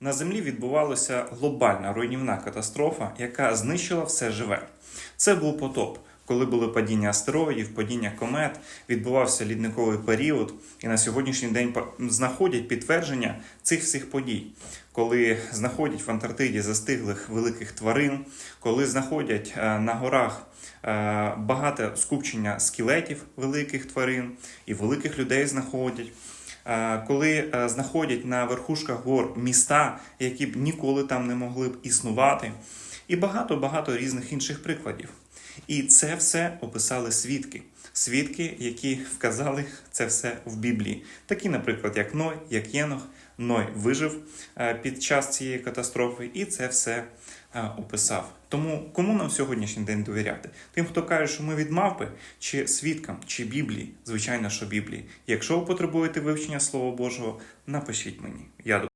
На землі відбувалася глобальна руйнівна катастрофа, яка знищила все живе. Це був потоп, коли були падіння астероїдів, падіння комет, відбувався лідниковий період, і на сьогоднішній день знаходять підтвердження цих всіх подій, коли знаходять в Антарктиді застиглих великих тварин, коли знаходять е, на горах е, багато скупчення скелетів великих тварин і великих людей знаходять. Е, Коли е, знаходять на верхушках гор міста, які б ніколи там не могли б існувати, і багато-багато різних інших прикладів. І це все описали свідки. Свідки, які вказали це все в Біблії. Такі, наприклад, як Ной, як Єнох. Ной вижив е, під час цієї катастрофи і це все е, описав. Тому кому нам сьогоднішній день довіряти? Тим, хто каже, що ми від мавпи, чи свідкам, чи Біблії? Звичайно, що Біблії. Якщо ви потребуєте вивчення Слова Божого, напишіть мені. Я